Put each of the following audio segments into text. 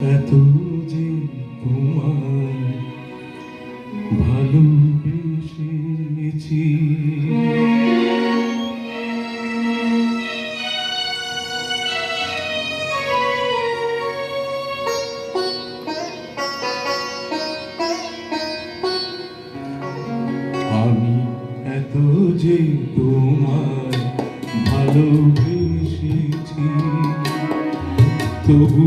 এত যে তোমার ভালোবেসেছি আমি এত যে তোমার ভালোবেসেছি তবু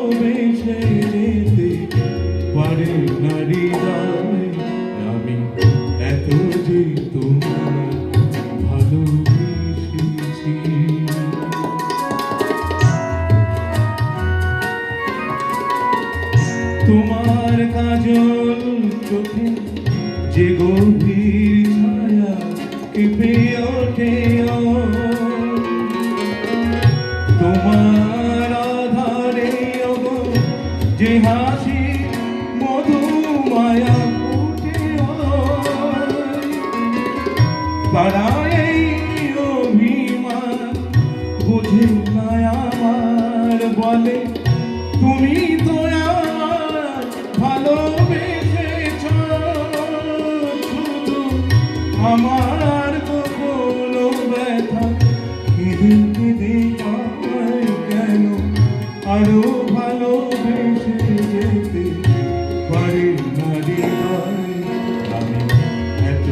ভালোবেসে যেতে পারে না হৃদয় আমি এত যে তোমার ভালোবেসেছি তোমার কাজল চোখে যে গভীর ছায়া কেঁপে যে হাসি মধু মায়া ফুটে। পাড়ায় এই অভিমান আমার বলে, তুমি তো আমার ভালোবেসেছ, শুধু আমার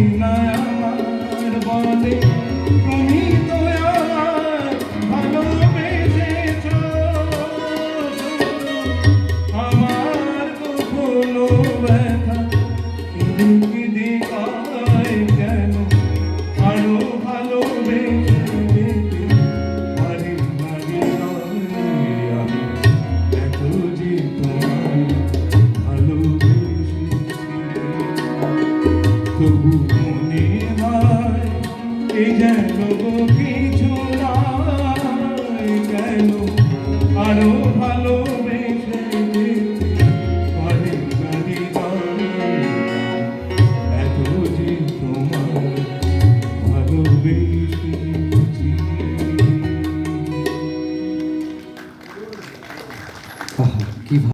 Krishna তবু মনে হয় এ যেন কিছু নাই কেন আরও ভালো এত যে তোমার ভালোবেসে